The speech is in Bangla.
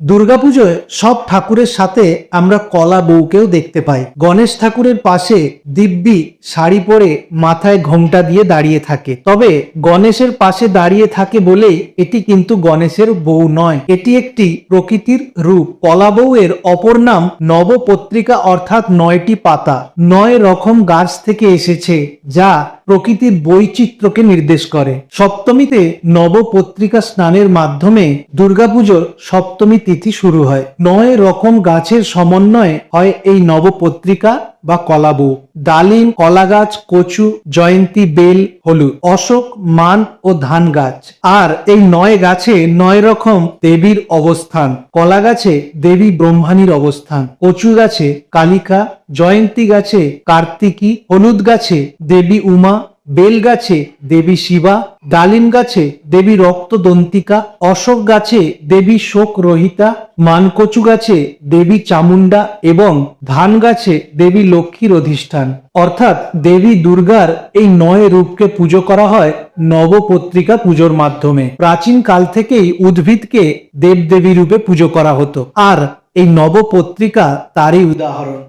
দুর্গাপুজোয় সব ঠাকুরের সাথে আমরা কলা বউকেও দেখতে পাই। গণেশ ঠাকুরের পাশে দিব্যি শাড়ি পরে মাথায় ঘোমটা দিয়ে দাঁড়িয়ে থাকে। তবে গণেশের পাশে দাঁড়িয়ে থাকে বলেই এটি কিন্তু গণেশের বউ নয়। এটি একটি প্রকৃতির রূপ। কলা বউয়ের অপর নাম নবপত্রিকা অর্থাৎ নয়টি পাতা। নয় রকম গাছ থেকে এসেছে, যা প্রকৃতির বৈচিত্র্যকে নির্দেশ করে। সপ্তমীতে নবপত্রিকা স্নানের মাধ্যমে দুর্গাপুজোর সপ্তমী তিথি শুরু হয়। নয় রকম গাছের সমন্বয়ে হয় এই নবপত্রিকা বা কলাবু। ডালিম কলা গাছ কচু, জয়ন্তী, বেল, হলুদ, অশোক, মান ও ধান গাছ। আর এই নয় গাছে নয় রকম দেবীর অবস্থান। কলা গাছে দেবী ব্রহ্মাণীর অবস্থান। কচু গাছে কালিকা, জয়ন্তী গাছে কার্তিকী, হলুদ গাছে দেবী উমা, বেল গাছে দেবী শিবা ডালিম গাছে দেবী রক্তদন্তিকা অশোক গাছে দেবী শোক রহিতা, মানকচু গাছে দেবী চামুন্ডা এবং ধান গাছে দেবী লক্ষ্মীর অধিষ্ঠান। অর্থাৎ দেবী দুর্গার এই নয় রূপকে পুজো করা হয় নবপত্রিকা পুজোর মাধ্যমে। প্রাচীন কাল থেকেই উদ্ভিদকে দেবদেবী রূপে পুজো করা হতো। আর এই নবপত্রিকা তারই উদাহরণ।